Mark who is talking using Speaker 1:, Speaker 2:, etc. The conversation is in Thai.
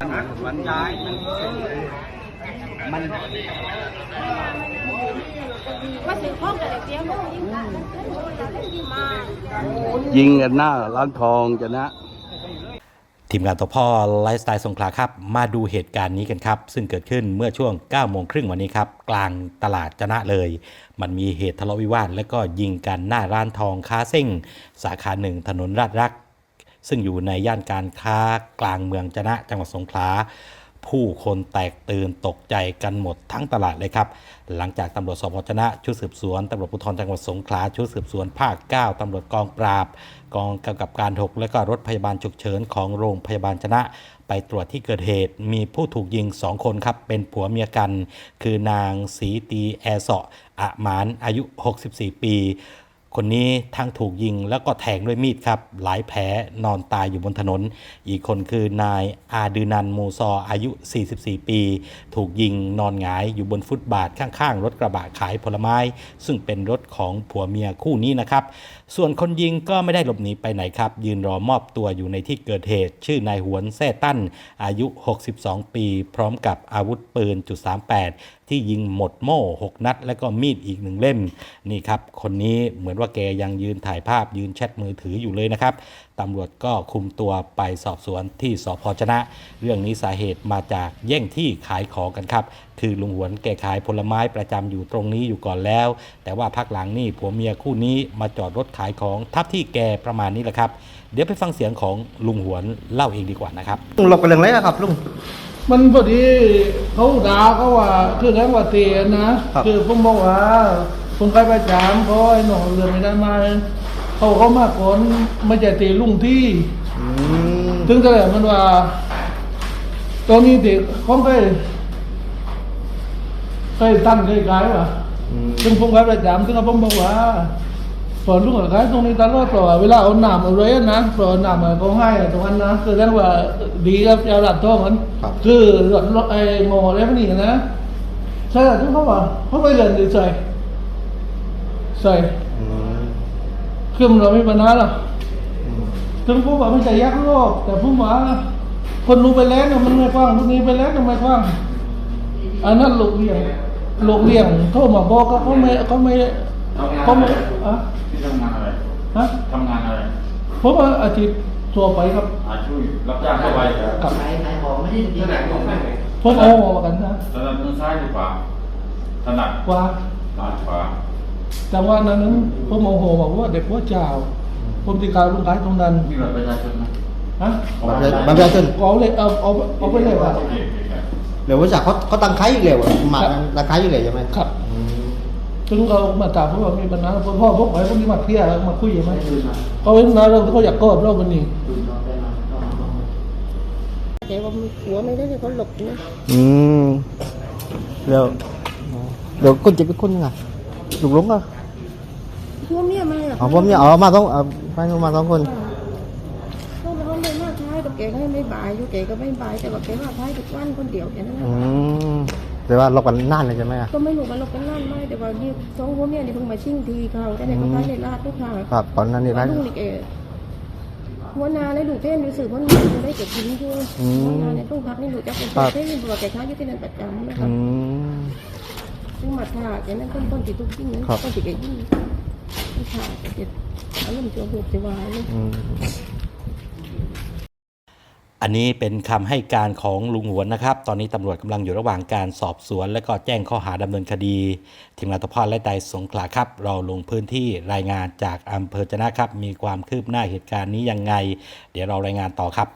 Speaker 1: มันย้ายมันเซ็นเลยมัน
Speaker 2: ว่าสิพ่อกับเตี้ยโมยิงกันแล้วโมจะเล่นที่มา
Speaker 1: ยิงกันหน้าร้านทองจะนะ
Speaker 3: ทีมงานตัวพ่อไลฟ์สไตล์สงขลาครับ มาดูเหตุการณ์นี้กันครับ ซึ่งเกิดขึ้นเมื่อช่วง9โมงครึ่งวันนี้ครับ กลางตลาดจะนะเลย มันมีเหตุทะเลาะวิวาทและก็ยิงกันหน้าร้านทองค้าเส้ง สาขาหนึ่งถนนราชรัก ซึ่งอยู่ในย่านการค้ากลางเมืองจนะจังหวัดสงขลาผู้คนแตกตื่นตกใจกันหมดทั้งตลาดเลยครับ หลังจากตำรวจสพชนะชุดสืบสวนตำรวจภูธรจังหวัดสงขลาชุดสืบสวนภาค 9ตำรวจกองปราบ กองกำกับการ 6 และก็รถพยาบาลฉุกเฉินของโรงพยาบาลชนะ ไปตรวจที่เกิดเหตุมีผู้ถูกยิง 2 คนครับ เป็นผัวเมียกัน คือนางสีตีแอร์เสาะอะหมานอายุ 64 ปี คนนี้ทั้งถูกยิงแล้วก็แทงด้วยมีดครับ หลายแผลนอนตายอยู่บนถนน อีกคนคือนายอาดืนันมูซออายุ 44 ปี ถูกยิงนอนหงายอยู่บนฟุตบาทข้างๆ รถกระบะขายผลไม้ ซึ่งเป็นรถของผัวเมียคู่นี้นะครับ ส่วนคนยิงก็ไม่ได้หลบหนีไปไหนครับ ยืนรอมอบตัวอยู่ในที่เกิดเหตุ ชื่อนายหวนแซ่ตั้น อายุ 62 ปี พร้อมกับอาวุธปืนจุด38ที่ยิงหมดโม่ 6 นัด และก็มีดอีกหนึ่งเล่มนี่ครับคนนี้เหมือนว่าแกยังยืนถ่ายภาพยืนแชทมือถืออยู่เลยนะครับตำรวจก็คุมตัวไปสอบสวนที่สพชนะ เรื่องนี้สาเหตุมาจากแย่งที่ขายของกันครับ คือลุงหวนแกขายผลไม้ประจำอยู่ตรงนี้อยู่ก่อนแล้ว แต่ว่าพักหลังนี่ผัวเมียคู่นี้มาจอดรถขายของทับที่แกประมาณนี้แหละครับ เดี๋ยวไปฟังเสียงของลุงหวนเล่าเองดีกว่านะครับ
Speaker 4: ลุงหลบกันเรื่องอะไรอะครับลุง
Speaker 5: มันพอดีเขาด่าเขาว่าคือแรงว่าเตียนะครับคือผมบอกว่า ผมใครประจามเขาไอ้หนอเรือนไม่ได้มาเขาเขามาก่อนไม่ใช่ตีลุงที่
Speaker 4: อืม
Speaker 5: ถึงแต่มันว่า ตอนนี้ตีเขาเคยเคยตั้งเคยขายว่ะ
Speaker 4: อืม
Speaker 5: ซึ่งผมขายประจำซึ่งผมบอกว่าพอลุงขายตรงนี้ตลอดเพราะว่าเวลาเอาหนามเอาเลยนะเพราะหนามอะเขาให้อะตรงนั้นนะคือเรียกว่าดีกับเจ้าหลัดทองมัน
Speaker 4: ครับ
Speaker 5: คือหลอดไอ้โมอะไรพวกนี้นะใช่ทุกเขาว่าเขาไปเรียนใส่ ใส่
Speaker 4: อืม
Speaker 5: คือมันเราไม่ปัญหาหรอก
Speaker 4: อืม
Speaker 5: ถึงผมว่าไม่ใช่ยักษ์โลก แต่ผมว่าคนรู้ไปแล้วเนี่ยมันไม่กว้างคนนี้ไปแล้วเนี่ยไม่กว้างอันนั้นหลกเลี่ยงหลกเลี่ยงโทรมาบอกก็เขาไม่เขาไม่เขาไม่อะ
Speaker 6: ที่ทำงานอะไร
Speaker 5: ฮะ
Speaker 6: ทำงานอะไร
Speaker 5: ผมว่าอาทิตย์ตัวไปครับ
Speaker 6: อาชีพรับจ้างทั่วไป
Speaker 5: กับ
Speaker 7: ขายขายของไม่ได้ดีขายของไม่
Speaker 5: ผมเอาออกกันนะ
Speaker 6: ถนัดมือซ้ายหรือขวาถนัด
Speaker 5: กว่า
Speaker 6: ซ้ายขวา
Speaker 5: แต่ว่านั้นนั้นผมโมโหบอกว่าเด็กว่าเจ้า ผมติการลุงขายตรงนั้น
Speaker 6: มีบัตรประชาชนไหม
Speaker 5: ฮะ
Speaker 4: บัตรประบัตรประชาชน
Speaker 5: เอาเลยเอาเอาเอาไปเลยว่า
Speaker 6: โอเคโอเคครับ
Speaker 4: เดี๋ยวว่าจากเขาเขาตั้งขายอยู่แล้วอะมา
Speaker 5: ครับ
Speaker 4: ตั้งขายอยู่แล้วใช่ไหม
Speaker 5: ครับ
Speaker 4: อืม
Speaker 5: ถึงเขามาถามผมว่ามีปัญหาพ่อพ่อพวกไหนพวกนี้มาเคลียร์มาคุยไหมเขาเห็นนะเราเขาอยากกอดเราวันนี้
Speaker 2: แต่ว่าหัวไม่ได้เขาหลบนะ
Speaker 4: อืมเดี๋ยวเดี๋ยวคนเจะเป็นคนไง ลูกหลงอะ
Speaker 2: หัวเมียมา
Speaker 4: อ๋อผมเนี่ยอ๋อมาต้องเอาไปมาสองคน
Speaker 2: เขาเขาไม่มาท้ายกับแกก็ไม่บายอยู่แกก็ไม่บายแต่ว่าแกมาท้ายทุกวันคนเดียวแค่นั้น
Speaker 4: อืมแต่ว่าเรากันนานเลยใช่ไหมอะ
Speaker 2: ก็ไม่รู้ว่าเราเป็นล้านไม่แต่ว่านี่สองหัวเมียนี่เพิ่งมาชิงทีเขาแต่เนี่ยเขาท้ายในลาดทุกทาง
Speaker 4: ครับก่อนหนั้นนี่ร้าน
Speaker 2: ลุงนี่แกหัวนาเลยดูเต้นดูสื่อว่านี่ได้เก็บกินด้วยหัวนาเนี่ยต้องพักนี่ดูจะเป็นเต้นตัวแกค้าอยู่ที่นั่นประจำนะครั
Speaker 4: อื
Speaker 2: บ
Speaker 4: ม
Speaker 2: ซึ่งมาถ่าแกนั้นต้นต้นติดทุกยิ่งต้นติดแกยิ่งถ่าแกจะอารมณ์ชั่ววูบจะวายเลย
Speaker 4: อืม
Speaker 3: อันนี้เป็นคำให้การของลุงหวนนะครับ ตอนนี้ตำรวจกำลังอยู่ระหว่างการสอบสวน และก็แจ้งข้อหาดำเนินคดี ทีมงานตพรและไตสงขลาครับ เราลงพื้นที่รายงานจากอำเภอจะนะครับ มีความคืบหน้าเหตุการณ์นี้ยังไง เดี๋ยวเรารายงานต่อครับ